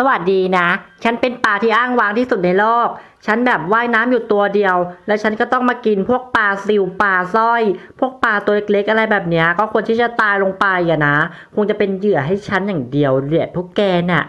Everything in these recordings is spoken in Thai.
สวัสดีนะ ฉันเป็นปลาที่อ้างว้างที่สุดในโลก ฉันแบบว่ายน้ำอยู่ตัวเดียว แล้วฉันก็ต้องมากินพวกปลาซิวปลาสร้อย พวกปลาตัวเล็กๆอะไรแบบเนี้ย ก็ควรที่จะตายลงไปอะนะ คงจะเป็นเหยื่อให้ฉันอย่างเดียวเรียพวกแกน่ะ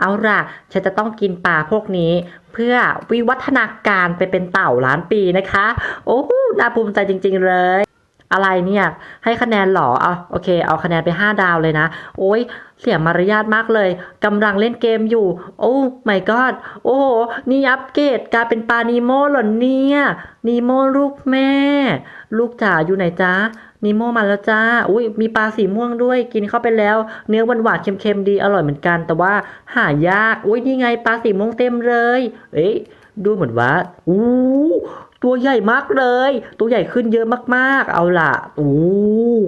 เอาล่ะ ฉันจะต้องกินปลาพวกนี้ เพื่อวิวัฒนาการไปเป็นเต่าล้านปีนะคะ โอ้น่าภูมิใจจริง ๆ เลย อะไรเนี่ย ให้คะแนนหรอเอาโอเค เอาคะแนนไป 5 ดาวเลยนะ โอ้ยเสียมารยาทมากเลยกำลังเล่นเกมอยู่ โอ้ my god โอ้โหนี่อัปเกรดกลายเป็นปลานีโมหรอเนี่ยนีโมลูกแม่ ลูกจ๋าอยู่ไหนจ๊ะนีโมมาแล้วจ้า อุ้ยมีปลาสีม่วงด้วย กินเข้าไปแล้ว เนื้อหวานหวานเค็มๆดี อร่อยเหมือนกัน แต่ว่าหายาก อุ้ยนี่ไงปลาสีม่วงเต็มเลย เอ๊ะ ดูเหมือนว่า อู้ ตัวใหญ่มากเลย ตัวใหญ่ขึ้นเยอะมากๆ เอาล่ะอู้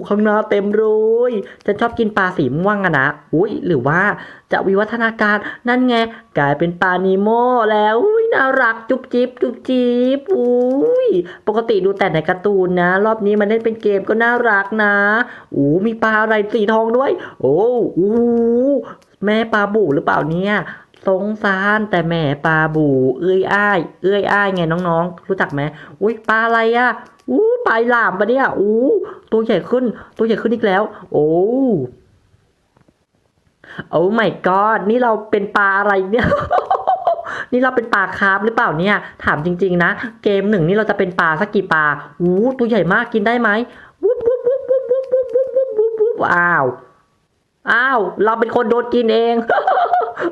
ข้างหน้าเต็มเลยฉันชอบกินปลาสีม่วงอะนะอุ้ยหรือว่าจะวิวัฒนาการนั่นไงกลายเป็นปลานีโมแล้วอุ้ยน่ารักจุ๊บจิ๊บจุ๊บจิ๊บอุ้ยปกติดูแต่ในการ์ตูนนะ รอบนี้มันเล่นเป็นเกมก็น่ารักนะอู้มีปลาอะไรสีทองด้วย โอ้อู้แม่ปลาบูหรือเปล่าเนี่ย สงสารแต่แหม่ปลาบูเอ้ยอ้ายเอ้ยอ้ายไงน้องๆ รู้จักไหมอุ้ยปลาอะไรอะอู้ปลาหลามปะเนี่ยอู้ตัวใหญ่ขึ้น ตัวใหญ่ขึ้นอีกแล้ว โอ้โอ้ my god นี่เราเป็นปลาอะไรเนี่ย นี่เราเป็นปลาคาร์ฟหรือเปล่าเนี่ย ถามจริง ๆ นะ เกมหนึ่งนี่เราจะเป็นปลาสักกี่ปลาอู้ตัวใหญ่มากกินได้ไหมวุบวุบวุบวุบวุบวุบวุบวุบวุบวุบอ้าวอ้าว เราเป็นคนโดนกินเอง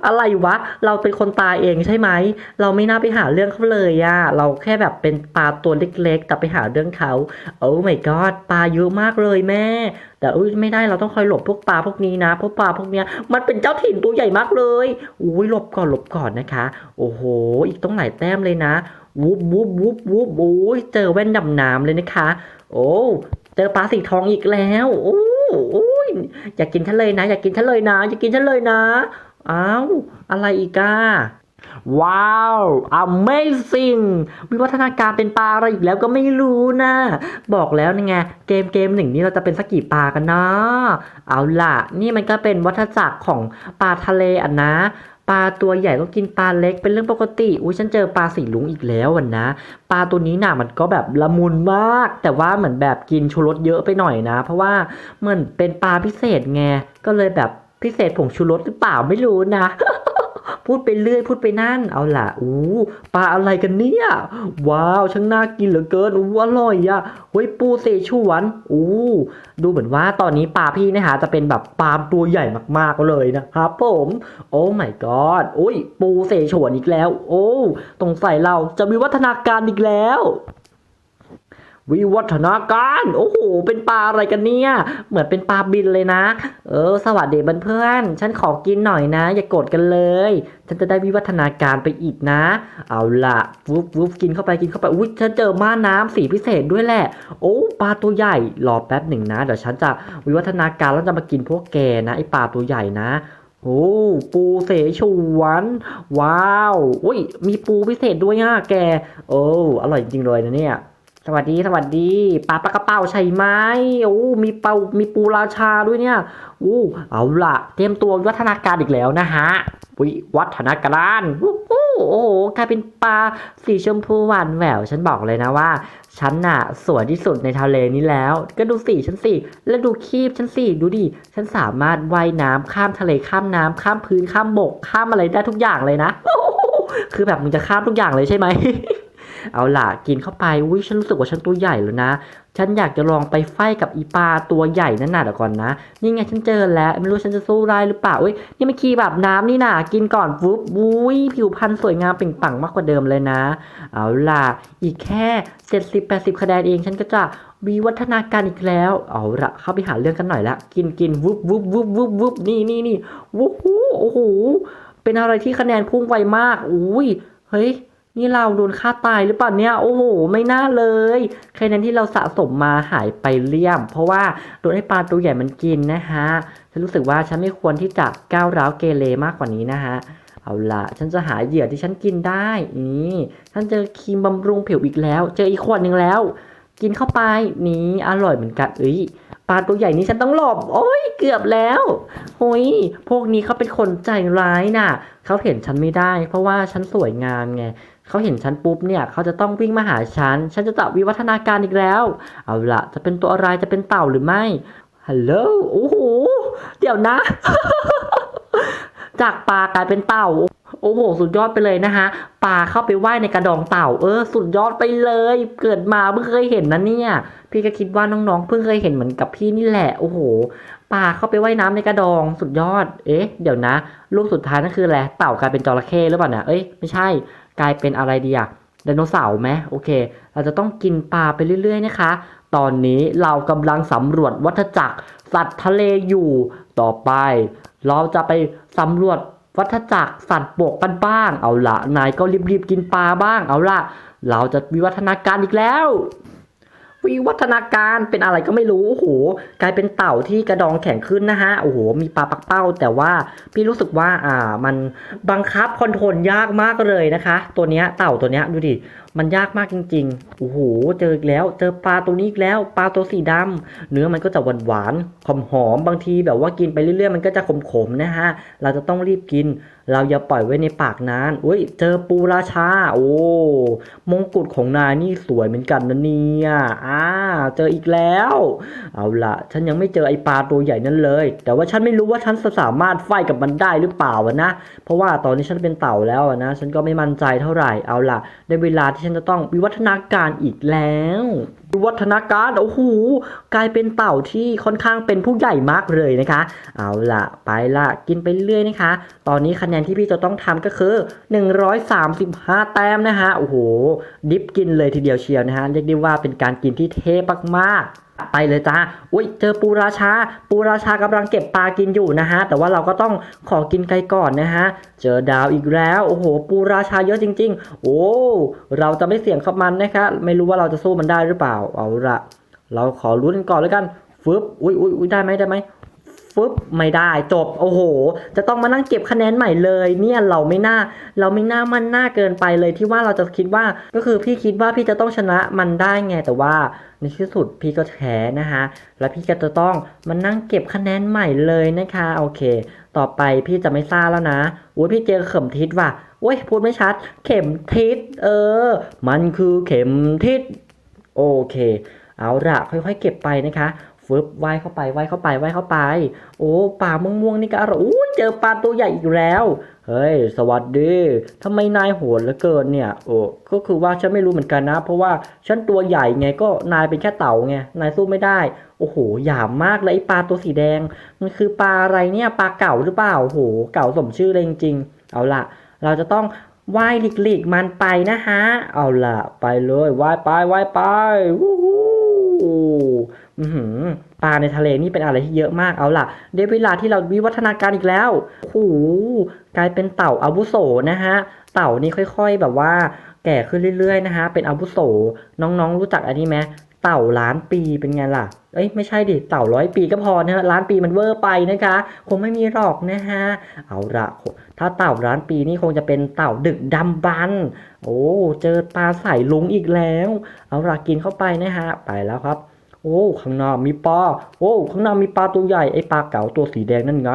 อะไรวะ เราเป็นคนตายเองใช่ไหม เราไม่น่าไปหาเรื่องเขาเลยอะเราแค่แบบเป็นปลาตัวเล็กๆ แต่ไปหาเรื่องเขาโอ้ my god ปลาเยอะมากเลยแม่ แต่อุ้ยไม่ได้เราต้องคอยหลบพวกปลาพวกนี้นะพวกปลาพวกเนี้ย มันเป็นเจ้าถิ่นตัวใหญ่มากเลยอุ้ยหลบก่อนหลบก่อนนะคะ โอ้โห อีกต้องหลายแต้มเลยนะวูบวูบวูบวูบโอ้ยเจอแว่นดำน้ำเลยนะคะ โอ้เจอปลาสีทองอีกแล้ว โอ้โอ้ยอยากกินฉันเลยนะ อยากกินฉันเลยนะ อยากกินฉันเลยนะ อ้าว อะไรอีกอะว้าว amazing วิวัฒนาการเป็นปลาอะไรอีกแล้วก็ไม่รู้นะ บอกแล้วไง เกมเกมหนึ่งนี้เราจะเป็นสักกี่ปลากันนะเอาล่ะ นี่มันก็เป็นวัฏจักรของปลาทะเลอะนะปลาตัวใหญ่ต้องกินปลาเล็กเป็นเรื่องปกติ อุ้ยฉันเจอปลาสีลุงอีกแล้วอะนะ ปลาตัวนี้น่ะมันก็แบบละมุนมาก แต่ว่าเหมือนแบบกินชูรสเยอะไปหน่อยนะ เพราะว่าเหมือนเป็นปลาพิเศษไง ก็เลยแบบ พิเศษผงชูรสหรือเปล่าไม่รู้นะ พูดไปเรื่อยพูดไปนั่น เอาล่ะอู้ปลาอะไรกันเนี่ย ว้าวช่างน่ากินเหลือเกินอู้อร่อยอะเฮ้ยปูเสฉวนอู้ดูเหมือนว่าตอนนี้ปลาพี่นะฮะจะเป็นแบบปลาตัวใหญ่มากๆเลยนะครับผมโอ้ my god อุ้ยปูเสฉวนอีกแล้ว โอ้ตรงใส่เราจะมีวัฒนาการอีกแล้ว วิวัฒนาการ โอ้โห เป็นปลาอะไรกันเนี่ย เหมือนเป็นปลาบินเลยนะ เออ สวัสดีเพื่อนๆฉันขอกินหน่อยนะ อย่ากโกรธกันเลย ฉันจะได้วิวัฒนาการไปอีกนะ เอาล่ะวุบวุบกินเข้าไปกินเข้าไป อุ้ยฉันเจอม่าน้ำสีพิเศษด้วยแหละ โอ้ปลาตัวใหญ่ รอแป๊บหนึ่งนะ เดี๋ยวฉันจะวิวัฒนาการแล้วจะมากินพวกแกนะไอปลาตัวใหญ่นะโอ้ปูเสฉวนว้าว อุ้ย มีปูพิเศษด้วยอะแก โอ้ อร่อยจริงเลยนะเนี่ย สวัสดีสวัสดีปลาปลากระเป๋าใช่ไหมโอ้มีเปามีปูราชาด้วยเนี่ยอู้เอาล่ะ เตรียมตัววัฒนาการอีกแล้วนะฮะวิวัฒนาการโอ้โหกลายเป็นปลาสีชมพูหวานแหววฉันบอกเลยนะว่า ฉันน่ะสวยที่สุดในทะเลนี้แล้ว ก็ดูสีฉันสิแล้วดูคีบฉันสิดูดิฉันสามารถว่ายน้ำข้ามทะเลข้ามน้ำข้ามพื้นข้ามบกข้ามอะไรได้ทุกอย่างเลยนะ คือแบบมึงจะข้ามทุกอย่างเลยใช่ไหม เอาล่ะกินเข้าไปอุ้ยฉันรู้สึกว่าฉันตัวใหญ่แล้วนะ ฉันอยากจะลองไปไฟกับอีปลาตัวใหญ่นั่นน่ะเดี๋ยวก่อนนะ นี่ไงฉันเจอแล้วไม่รู้ฉันจะสู้ได้หรือเปล่าอุ้ยนี่มันคีแบบน้ำนี่น่ะ กินก่อนปุ๊บอุ้ยผิวพรรณสวยงามเปล่งปลั่งมากกว่าเดิมเลยนะ เอาล่ะ อีกแค่เจ็ดสิบแปดสิบคะแนนเองฉันก็จะวิวัฒนาการอีกแล้ว เอาละเข้าไปหาเรื่องกันหน่อยละ กินกินวุบวุบวุบวุบวุบนี่นี่นี่วุบโอ้โห เป็นอะไรที่คะแนนพุ่งไวมาก อุ้ย เฮ้ย นี่เราโดนฆ่าตายหรือเปล่าเนี่ย โอ้โห ไม่น่าเลยคะแนนที่เราสะสมมาหายไปเลี่ยม เพราะว่าโดนไอ้ปลาตัวใหญ่มันกินนะฮะ ฉันรู้สึกว่าฉันไม่ควรที่จะก้าวร้าวเกเรมากกว่านี้นะฮะ เอาล่ะฉันจะหาเหยื่อที่ฉันกินได้ นี่ ฉันเจอครีมบำรุงผิวอีกแล้ว เจออีกขวดหนึ่งแล้ว กินเข้าไป นี่อร่อยเหมือนกัน เอ้ยปลาตัวใหญ่นี้ฉันต้องหลบ โอ้ยเกือบแล้วโอ้ยพวกนี้เขาเป็นคนใจร้ายน่ะ เขาเห็นฉันไม่ได้ เพราะว่าฉันสวยงามไง เขาเห็นฉันปุ๊บเนี่ยเขาจะต้องวิ่งมาหาฉัน ฉันจะตัดวิวัฒนาการอีกแล้ว เอาละจะเป็นตัวอะไรจะเป็นเต่าหรือไม่ ฮัลโหล โอ้โห เดี๋ยวนะ จากปลากลายเป็นเต่า โอ้โห สุดยอดไปเลยนะคะปลาเข้าไปว่ายในกระดองเต่า เออ สุดยอดไปเลย เกิดมาเพิ่งเคยเห็นนะเนี่ย พี่ก็คิดว่าน้องๆ เพิ่งเคยเห็นเหมือนกับพี่นี่แหละ โอ้โหปลาเข้าไปว่ายน้ำในกระดองสุดยอด เอ๊ะ เดี๋ยวนะลูกสุดท้ายนั่นคืออะไร เต่ากลายเป็นจระเข้หรือเปล่าเนี่ยเอ้ย ไม่ใช่ กลายเป็นอะไรดีอะไดโนเสาร์ไหมโอเค เราจะต้องกินปลาไปเรื่อย ๆ นะคะ ตอนนี้เรากำลังสำรวจวัฏจักรสัตว์ทะเลอยู่ ต่อไป เราจะไปสำรวจวัฏจักรสัตว์บกกันบ้าง เอาละนายก็รีบๆกินปลาบ้าง เอาละเราจะวิวัฒนาการอีกแล้ว วิวัฒนาการเป็นอะไรก็ไม่รู้โอ้โหกลายเป็นเต่าที่กระดองแข็งขึ้นนะฮะโอ้โหมีปลาปักเป้า แต่ว่าพี่รู้สึกว่าอ่ามันบังคับคอนโทรลยากมากเลยนะคะ ตัวเนี้ยเต่าตัวเนี้ยดูดิมันยากมากจริงๆ โอ้โห เจออีกแล้ว เจอปลาตัวนี้อีกแล้ว ปลาตัวสีดำเนื้อมันก็จะหวานหวานหอมหอมๆบางทีแบบว่ากินไปเรื่อยๆ มันก็จะขมๆนะฮะ เราจะต้องรีบกิน เราอย่าปล่อยไว้ในปากนานอุ้ย เจอปูราชา โอ้ มงกุฎของนายนี่สวยเหมือนกันนะเนี่ย อ่า เจออีกแล้ว เอาละฉันยังไม่เจอไอปลาตัวใหญ่นั่นเลย แต่ว่าฉันไม่รู้ว่าฉันสามารถไฟกับมันได้หรือเปล่านะ เพราะว่าตอนนี้ฉันเป็นเต่าแล้วนะ ฉันก็ไม่มั่นใจเท่าไหร่ เอาละได้เวลาทีฉันจะต้องวิวัฒนาการอีกแล้ว วิวัฒนาการโอ้โหกลายเป็นเต่าที่ค่อนข้างเป็นผู้ใหญ่มากเลยนะคะ เอาละไปละกินไปเรื่อยนะคะ ตอนนี้คะแนนที่พี่จะต้องทำก็คือ 135 แต้มนะฮะโอ้โหดิฟกินเลยทีเดียวเชียวนะฮะเรียกได้ว่าเป็นการกินที่เทพมากๆ ไปเลยจ้า อุ้ยเจอปูราชา ปูราชากำลังเก็บปลากินอยู่นะฮะ แต่ว่าเราก็ต้องขอกินไกลก่อนนะฮะ เจอดาวอีกแล้ว โอ้โห ปูราชาเยอะจริง ๆ โอ้ เราจะไม่เสี่ยงขับมันนะคะ ไม่รู้ว่าเราจะสู้มันได้หรือเปล่า เอาละ เราขอลุ้นก่อนแล้วกัน ฟึบ อุ้ยอุ้ยอุ้ยได้ไหมได้ไหม ฟึบไม่ได้จบโอ้โห จะต้องมานั่งเก็บคะแนนใหม่เลย เนี่ยเราไม่น่า เราไม่น่ามันหน้าเกินไปเลยที่ว่าเราจะคิดว่าก็คือพี่คิดว่าพี่จะต้องชนะมันได้ไงแต่ว่าในที่สุดพี่ก็แพ้นะคะ แล้วพี่ก็จะต้องมานั่งเก็บคะแนนใหม่เลยนะคะโอเค ต่อไปพี่จะไม่ซ่าแล้วนะอุ้ยพี่เจอเข็มทิศว่ะโอ้ยพูดไม่ชัด เข็มทิศเออ มันคือเข็มทิศโอเค เอาละค่อยๆ เก็บไปนะคะ ฟึบว่ายเข้าไปว่ายเข้าไปว่ายเข้าไป โอ้ปลาม่วงๆนี่ก็อร่อยอู้เจอปลาตัวใหญ่อีกแล้ว เฮ้ย สวัสดีทำไมนายโหดเหลือเกินเนี่ยโอ้ก็คือว่าฉันไม่รู้เหมือนกันนะ เพราะว่าฉันตัวใหญ่ไงก็นายเป็นแค่เต่าไงนายสู้ไม่ได้ โอ้โหหยามมากเลยไอปลาตัวสีแดง มันคือปลาอะไรเนี่ยปลาเก่าหรือเปล่าโอ้โหเก่าสมชื่อเลยจริงๆเอาล่ะ เราจะต้องว่ายหลีกๆมันไปนะฮะ เอาล่ะ ไปเลยว่ายไปว่ายไปวู้ ปลาในทะเลนี่เป็นอะไรที่เยอะมากเอาล่ะได้เวลาที่เราวิวัฒนาการอีกแล้วโอ้โหกลายเป็นเต่าอาวุโสนะฮะ เต่านี่ค่อยๆ แบบว่า แก่ขึ้นเรื่อยๆนะฮะ เป็นอาวุโส น้องๆ รู้จักอันนี้ไหมเต่าล้านปีเป็นไงล่ะ เอ้ยไม่ใช่ดิ เต่าร้อยปีก็พอนะฮะล้านปีมันเวอร์ไปนะคะ คงไม่มีหรอกนะฮะ เอาละถ้าเต่าล้านปีนี่คงจะเป็นเต่าดึกดำบรรพ์โอ้ เจอปลาใส่ลุงอีกแล้ว เอาละกินเข้าไปนะฮะ ไปแล้วครับ โอ้ข้างหน้ามีปลาโอ้ข้างหน้ามีปลาตัวใหญ่ไอ้ปลาเก๋าตัวสีแดงนั่นไง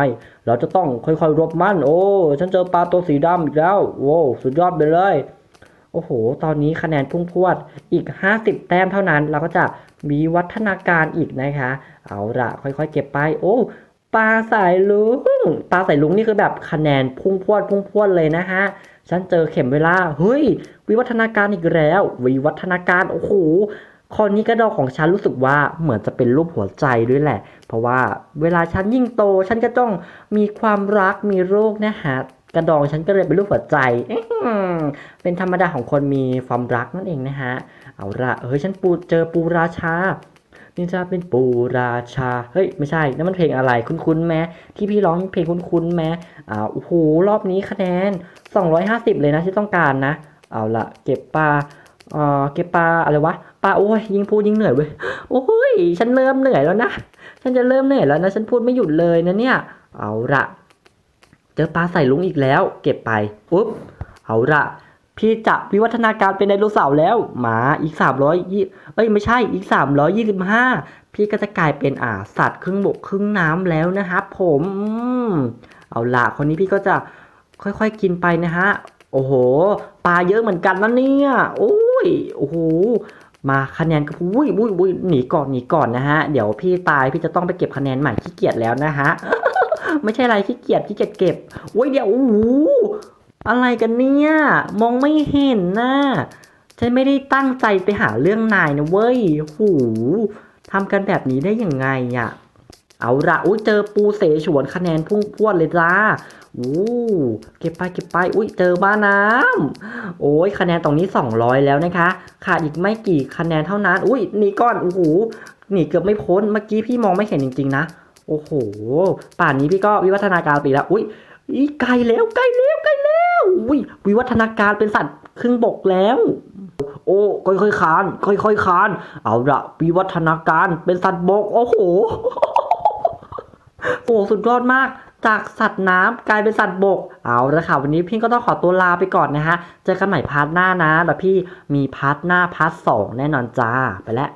เราจะต้องค่อยๆรบมันโอ้ฉันเจอปลาตัวสีดำอีกแล้วโอ้สุดยอดไปเลยโอ้โห ตอนนี้คะแนนพุ่งพรวดอีก 50 แต้มเท่านั้น เราก็จะมีวัฒนาการอีกนะคะ เอาละค่อยๆ เก็บไป โอ้ปลาสายลุงปลาสายลุงนี่คือแบบคะแนนพุ่งพรวดพุ่งพรวดเลยนะฮะ ฉันเจอเข็มเวลา เฮ้ย วิวัฒนาการอีกแล้ว วิวัฒนาการ โอ้โห คอนนี้กระดองของฉันรู้สึกว่าเหมือนจะเป็นรูปหัวใจด้วยแหละ เพราะว่าเวลาฉันยิ่งโต ฉันก็ต้องมีความรักมีโรคนะฮะกระดองฉันก็เลยเป็นรูปหัวใจ เป็นธรรมดาของคนมีความรักนั่นเองนะฮะ เอาละเฮ้ยฉันปูเจอปูราชา นี่จะเป็นปูราชา เฮ้ยไม่ใช่ นั่นมันเพลงอะไร คุ้นๆไหมที่พี่ร้องเพลงคุ้นๆไหมอ่า โอ้โห รอบนี้คะแนน 250 เลยนะที่ต้องการนะ เอาละเก็บปลา เออเก็บปลาอะไรวะปลาโอ้ยยิ่งพูดยิ่งเหนื่อยเว้ยโอ้ยฉันเริ่มเหนื่อยแล้วนะฉันจะเริ่มเหนื่อยแล้วนะฉันพูดไม่หยุดเลยนะเนี่ย เอาละเจอปลาใส่ลุงอีกแล้ว เก็บไปปุ๊บเอาละพี่จะวิวัฒนาการเป็นไดโนเสาร์แล้ว หมาอีกสามร้อยยี่เอ้ยไม่ใช่อีกสามร้อยยี่สิบห้าพี่ก็จะกลายเป็นอ่าสัตว์ครึ่งบกครึ่งน้ำแล้วนะครับผมอืมเอาละคนนี้พี่ก็จะค่อยๆกินไปนะฮะ โอ้โห ปลาเยอะเหมือนกันนะเนี่ย โอ้ ยโอ้โหมาคะแนนก็อุ้ยอุ้ยอุ้ยหนีก่อนหนีก่อนนะฮะเดี๋ยวพี่ตายพี่จะต้องไปเก็บคะแนนใหม่ขี้เกียจแล้วนะฮะไม่ใช่อะไรขี้เกียจขี้เกียจเก็บโอ้ยเดี๋ยวโอ้โหอะไรกันเนี่ยมองไม่เห็นนะฉันไม่ได้ตั้งใจไปหาเรื่องนายนะเว้ยหูทำกันแบบนี้ได้ยังไงอะ เอาละอุ้ยเจอปูเสฉวนคะแนนพุ่งพรวดเลยจ้าอู้เก็บไปเก็บไปอุ้ยเจอบ้าน้ำโอ้ยคะแนนตรงนี้ 200 แล้วนะคะ ขาดอีกไม่กี่คะแนนเท่านั้น อุ้ยหนีก่อนโอ้โหหนีเกือบไม่พ้นเมื่อกี้พี่มองไม่เห็นจริง ๆ นะ โอ้โห ป่านนี้พี่ก็วิวัฒนาการไปแล้ว อุ้ยอีไกลแล้วไกลแล้วไกลแล้วอุ้ยวิวัฒนาการเป็นสัตว์ครึ่งบกแล้ว โอ้ค่อยๆคาน ค่อยๆคาน เอาละวิวัฒนาการเป็นสัตว์บก โอ้โห โอ้สุดยอดมากจากสัตว์น้ำกลายเป็นสัตว์บก เอาละค่ะ วันนี้พี่ก็ต้องขอตัวลาไปก่อนนะฮะ เจอกันใหม่พาร์ทหน้านะแล้วพี่มีพาร์ทหน้าพาร์ทสองแน่นอนจ้า ไปแล้ว